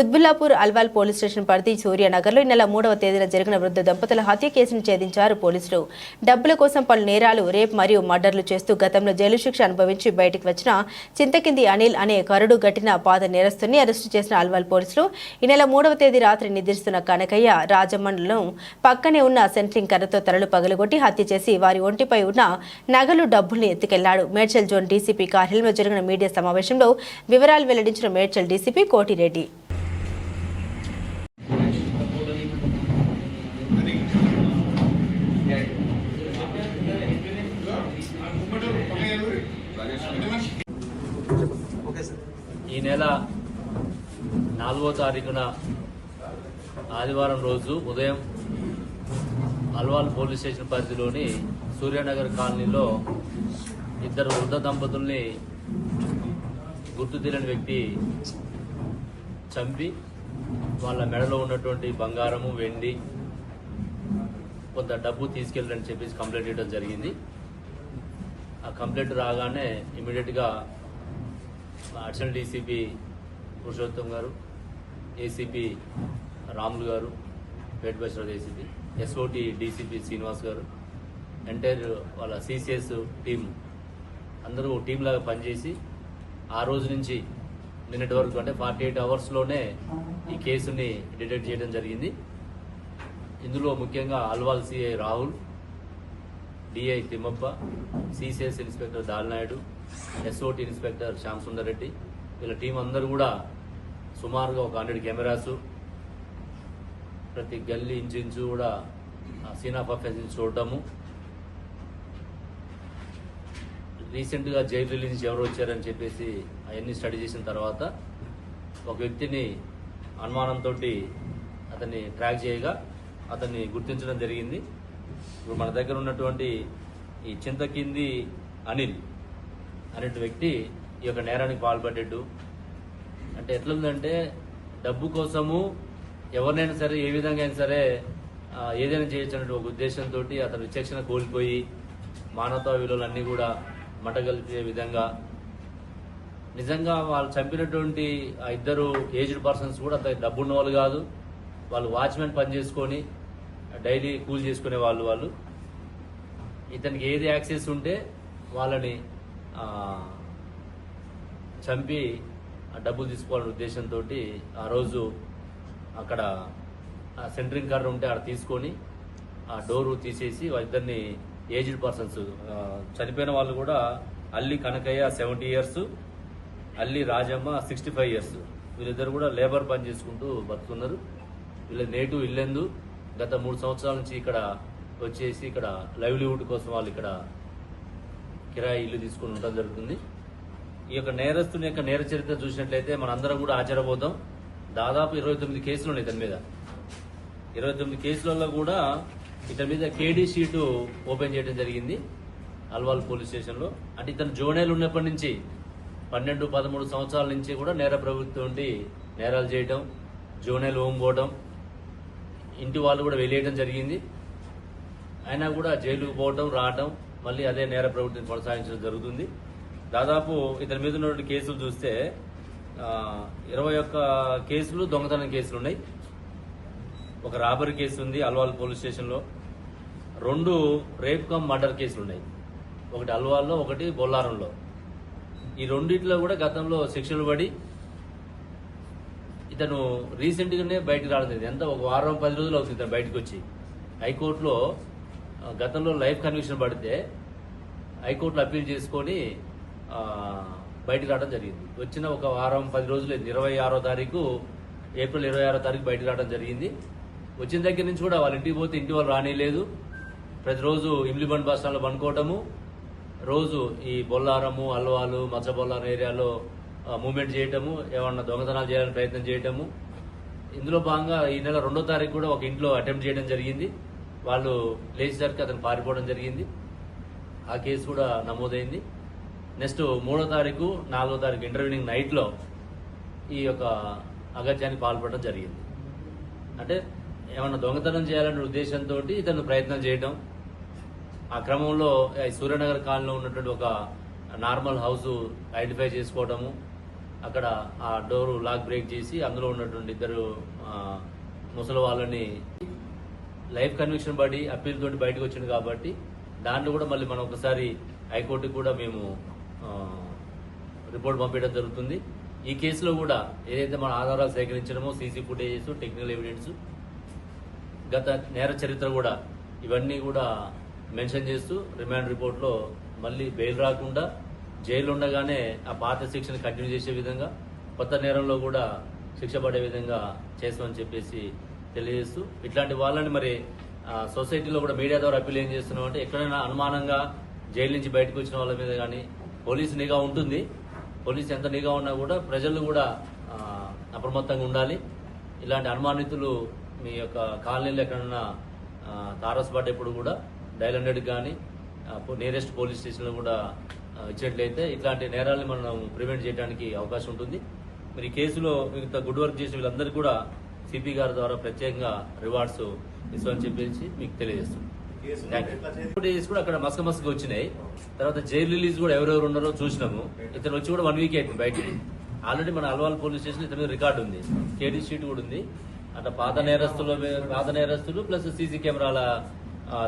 Quthbullapur Alwal police station పరిధి సూర్యనగర్లో ఈ నెల మూడవ తేదీన జరిగిన వృద్ధ దంపతుల హత్య కేసును ఛేదించారు పోలీసులు. డబ్బుల కోసం పలు నేరాలు రేప్ మరియు మర్డర్లు చేస్తూ గతంలో జైలు శిక్ష అనుభవించి బయటికి వచ్చిన చింతకింది అనిల్ అనే కరుడు గట్టిన పాద నేరస్తుని అరెస్టు చేసిన అల్వాల్ పోలీసులు ఈ నెల మూడవ తేదీ రాత్రి నిద్రిస్తున్న కనకయ్య రాజమండ్రిలో పక్కనే ఉన్న సెంట్రింగ్ కర్రతో తలలు పగలగొట్టి హత్య చేసి వారి ఒంటిపై ఉన్న నగలు డబ్బుల్ని ఎత్తుకెళ్ళాడు. మేడ్చల్ జోన్ డీసీపీ కార్యాలయంలో జరిగిన మీడియా సమావేశంలో వివరాలు వెల్లడించిన మేడ్చల్ డీసీపీ కోటిరెడ్డి ఈ నెల నాలుగో తారీఖున ఆదివారం రోజు ఉదయం అల్వాల్ పోలీస్ స్టేషన్ పరిధిలోని సూర్యనగర్ కాలనీలో ఇద్దరు వృద్ధ దంపతుల్ని గుర్తు తెలియని వ్యక్తి చంపి వాళ్ళ మెడలో ఉన్నటువంటి బంగారము వెండి కొంత డబ్బు తీసుకెళ్ళని చెప్పేసి కంప్లైంట్ ఇవ్వడం జరిగింది. ఆ కంప్లైంట్ రాగానే ఇమీడియట్గా అడిషనల్ డీసీపీ పురుషోత్తం గారు ACP Ramulu garu Peta Basraj ACP SOT DCP Srinivas garu entire వాళ్ళ సిసిఎస్ టీం అందరూ టీం లాగా పనిచేసి ఆ రోజు నుంచి నిన్నటి వరకు అంటే ఫార్టీ ఎయిట్ అవర్స్లోనే ఈ కేసుని డిటెక్ట్ చేయడం జరిగింది. ఇందులో ముఖ్యంగా Alwal CI Rahul DI Thimmappa CCS inspector Dalnaidu SOT inspector Shyam Sundar Reddy వీళ్ళ టీం అందరూ కూడా సుమారుగా ఒక హండ్రెడ్ కెమెరాస్ ప్రతి గల్లీ ఇంచు కూడా సీన్ ఆఫ్ అఫెన్స్ చూడటము రీసెంట్గా జైలు రిలీజ్ నుంచి ఎవరు వచ్చారని చెప్పేసి అవన్నీ స్టడీ చేసిన తర్వాత ఒక వ్యక్తిని అనుమానంతో అతన్ని ట్రాక్ చేయగా అతన్ని గుర్తించడం జరిగింది. ఇప్పుడు మన దగ్గర ఉన్నటువంటి ఈ చింతకింది అనిల్ అనే వ్యక్తి ఈ యొక్క నేరానికి పాల్పడ్డాడు. అంటే ఎట్లుందంటే డబ్బు కోసము ఎవరినైనా సరే ఏ విధంగా అయినా సరే ఏదైనా చేయొచ్చు అనే ఒక ఉద్దేశంతో అతను విచక్షణ కోల్పోయి మానవతా విలువలన్నీ కూడా మటగలిపే విధంగా నిజంగా వాళ్ళు చంపినటువంటి ఆ ఇద్దరు ఏజ్డ్ పర్సన్స్ కూడా అంత డబ్బు ఉన్న వాళ్ళు కాదు. వాళ్ళు వాచ్మెన్ పని చేసుకొని డైలీ కూల్ చేసుకునే వాళ్ళు వాళ్ళు. ఇతనికి ఏది యాక్సెస్ ఉంటే వాళ్ళని చంపి ఆ డబ్బులు తీసుకోవాలనే ఉద్దేశంతో ఆ రోజు అక్కడ సెంటరింగ్ కర్ర ఉంటే అక్కడ తీసుకొని ఆ డోరు తీసేసి వాళ్ళిద్దరిని ఏజ్డ్ పర్సన్స్ చనిపోయిన వాళ్ళు కూడా అల్లి కనకయ్య సెవెంటీ ఇయర్స్ అల్లి రాజమ్మ సిక్స్టీ ఫైవ్ ఇయర్స్. వీళ్ళిద్దరు కూడా లేబర్ పని చేసుకుంటూ బతుకున్నారు వీళ్ళ నేటివ్ ఇల్లెందు గత మూడు సంవత్సరాల నుంచి ఇక్కడ వచ్చేసి ఇక్కడ లైవ్లీవుడ్ కోసం వాళ్ళు ఇక్కడ కిరాయి ఇల్లు తీసుకుని ఉండడం జరుగుతుంది. ఈ యొక్క నేరస్తుని యొక్క నేర చరిత్ర చూసినట్లయితే మనందరం కూడా ఆశ్చర్యపోతాం. దాదాపు ఇరవై తొమ్మిది కేసులు ఉన్నాయి ఇతని మీద. ఇరవై తొమ్మిది కేసులలో కూడా ఇతని మీద కేడీ షీటు ఓపెన్ చేయడం జరిగింది అల్వాల్ పోలీస్ స్టేషన్లో. అంటే ఇతను జోనేలు ఉన్నప్పటి నుంచి పన్నెండు పదమూడు సంవత్సరాల నుంచి కూడా నేర ప్రభుత్వం నేరాలు చేయటం జోనేలు ఓంగోవడం ఇంటి వాళ్ళు కూడా వెళ్ళేయడం జరిగింది. అయినా కూడా జైలుకు పోవటం రావటం మళ్ళీ అదే నేర ప్రవృత్తిని కొనసాగించడం జరుగుతుంది. దాదాపు ఇతని మీద ఉన్నటువంటి కేసులు చూస్తే ఇరవై ఒక్క కేసులు దొంగతనం కేసులు ఉన్నాయి. ఒక రాబరీ కేసు ఉంది అల్వాల్ పోలీస్ స్టేషన్లో. రెండు రేప్ కమ్ మర్డర్ కేసులు ఉన్నాయి. ఒకటి అల్వాల్లో ఒకటి బొల్లారంలో. ఈ రెండిట్లో కూడా గతంలో శిక్షలు పడి ఇతను రీసెంట్గానే బయటకు రావడం ఎంత? ఒక వారం పది రోజులు అవుతుంది ఇతను బయటకు వచ్చి. హైకోర్టులో గతంలో లైఫ్ కన్విక్షన్ పడితే హైకోర్టులో అప్పీల్ చేసుకొని బయటకు రావడం జరిగింది. వచ్చిన ఒక వారం పది రోజులు ఇరవై ఆరో తారీఖు ఏప్రిల్ ఇరవై ఆరో తారీఖు బయటకు రావడం జరిగింది. వచ్చిన దగ్గర నుంచి కూడా వాళ్ళ ఇంటికి పోతే ఇంటి వాళ్ళు రానిలేదు. ప్రతిరోజు ఇమ్లిబండ్ బస్ స్టాండ్లో పనుకోవటము. రోజు ఈ బొల్లారము అల్వాలు మచ్చ బొల్లారం ఏరియాలో మూమెంట్ చేయటము ఏమన్నా దొంగతనాలు చేయాలని ప్రయత్నం చేయటము. ఇందులో భాగంగా ఈ నెల రెండో తారీఖు కూడా ఒక ఇంట్లో అటెంప్ట్ చేయడం జరిగింది. వాళ్ళు లేచేసరికి అతను పారిపోవడం జరిగింది. ఆ కేసు కూడా నమోదైంది. నెక్స్ట్ మూడో తారీఖు నాలుగో తారీఖు ఇంటర్వ్యూనింగ్ నైట్లో ఈ యొక్క అగత్యానికి పాల్పడడం జరిగింది. అంటే ఏమన్నా దొంగతనం చేయాలనే ఉద్దేశంతో ఇతను ప్రయత్నం చేయడం ఆ క్రమంలో సూర్యనగర్ కాలనీలో ఉన్నటువంటి ఒక నార్మల్ హౌస్ ఐడెంటిఫై చేసుకోవడము అక్కడ ఆ డోరు లాక్ బ్రేక్ చేసి అందులో ఉన్నటువంటి ఇద్దరు ముసలి వాళ్ళని లైఫ్ కన్విక్షన్ పడి అప్పీల్ తోటి బయటకు వచ్చింది కాబట్టి దాంట్లో కూడా మళ్ళీ మనం ఒకసారి హైకోర్టుకి కూడా మేము రిపోర్ట్ పంపించడం జరుగుతుంది. ఈ కేసులో కూడా ఏదైతే మన ఆధారాలు సేకరించడమో సీసీ ఫుటేజెస్ టెక్నికల్ ఎవిడెన్స్ గత నేర చరిత్ర కూడా ఇవన్నీ కూడా మెన్షన్ చేస్తూ రిమాండ్ రిపోర్ట్లో మళ్ళీ బెయిల్ రాకుండా జైలు ఉండగానే ఆ పాత శిక్షను కంటిన్యూ చేసే విధంగా కొత్త నేరంలో కూడా శిక్ష పడే విధంగా చేస్తామని చెప్పేసి తెలియజేస్తూ ఇట్లాంటి వాళ్ళని మరి సొసైటీలో కూడా మీడియా ద్వారా అప్పీల్ ఏం చేస్తున్నాం అంటే ఎక్కడైనా అనుమానంగా జైలు నుంచి బయటకు వచ్చిన వాళ్ళ మీద కానీ పోలీసు నిఘా ఉంటుంది. పోలీసు ఎంత నిఘా ఉన్నా కూడా ప్రజలు కూడా అప్రమత్తంగా ఉండాలి. ఇలాంటి అనుమానితులు మీ యొక్క కాలనీలో ఎక్కడన్నా ఆ, ఎప్పుడు కూడా డైల్ హండ్రెడ్కి కానీ నియరెస్ట్ పోలీస్ స్టేషన్లో కూడా ఇచ్చినట్లయితే ఇట్లాంటి నేరాలను మనం ప్రివెంట్ చేయడానికి అవకాశం ఉంటుంది. మరి ఈ కేసులో ఇంత గుడ్ వర్క్ చేసిన వీళ్ళందరికీ కూడా సిపి గారి ద్వారా ప్రత్యేకంగా రివార్డ్స్ ఇస్తామని చెప్పేసి మీకు తెలియజేస్తున్నాం. ఫుటేజెస్ కూడా అక్కడ మస్క మస్క వచ్చినాయి. తర్వాత జైలు రిలీజ్ కూడా ఎవరెవరు ఉన్నారో చూసినాము. ఇతను వచ్చి కూడా వన్ వీక్ అయింది బయటికి. ఆల్రెడీ మన అల్వాల్ పోలీస్ స్టేషన్ ఇతని రికార్డు ఉంది. కేడీ షీట్ కూడా ఉంది. అట్లా పాత నేరస్తుల పాత నేరస్తులు ప్లస్ సీసీ కెమెరాల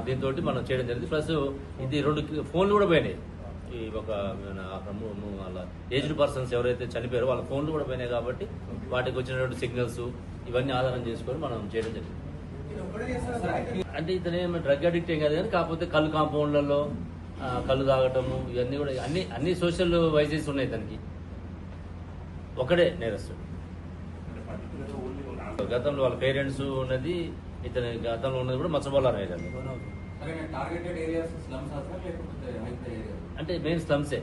దీంతో మనం చేయడం జరిగింది. ప్లస్ ఇది రెండు ఫోన్లు కూడా పోయినాయి. ఈ ఒక వాళ్ళ ఏజ్డ్ పర్సన్స్ ఎవరైతే చనిపోయారో వాళ్ళ ఫోన్లు కూడా పోయినాయి కాబట్టి వాటికి వచ్చినటువంటి సిగ్నల్స్ ఇవన్నీ ఆధారం చేసుకొని మనం చేయడం జరిగింది. అంటే ఇతను డ్రగ్ అడిక్ట్ ఏం కాదు కానీ కాకపోతే కళ్ళు కాంపౌండ్లలో కళ్ళు తాగటము ఇవన్నీ కూడా అన్ని అన్ని సోషల్ వైజెస్ ఉన్నాయి తనకి ఒకడే నేరస్తుడు. గతంలో వాళ్ళ పేరెంట్స్ ఉన్నది ఇతని గతంలో ఉన్నది కూడా మచ్చబోలారాయ్ గారు. ఏరియాస్ ఏరియా అంటే మెయిన్ స్లమ్సే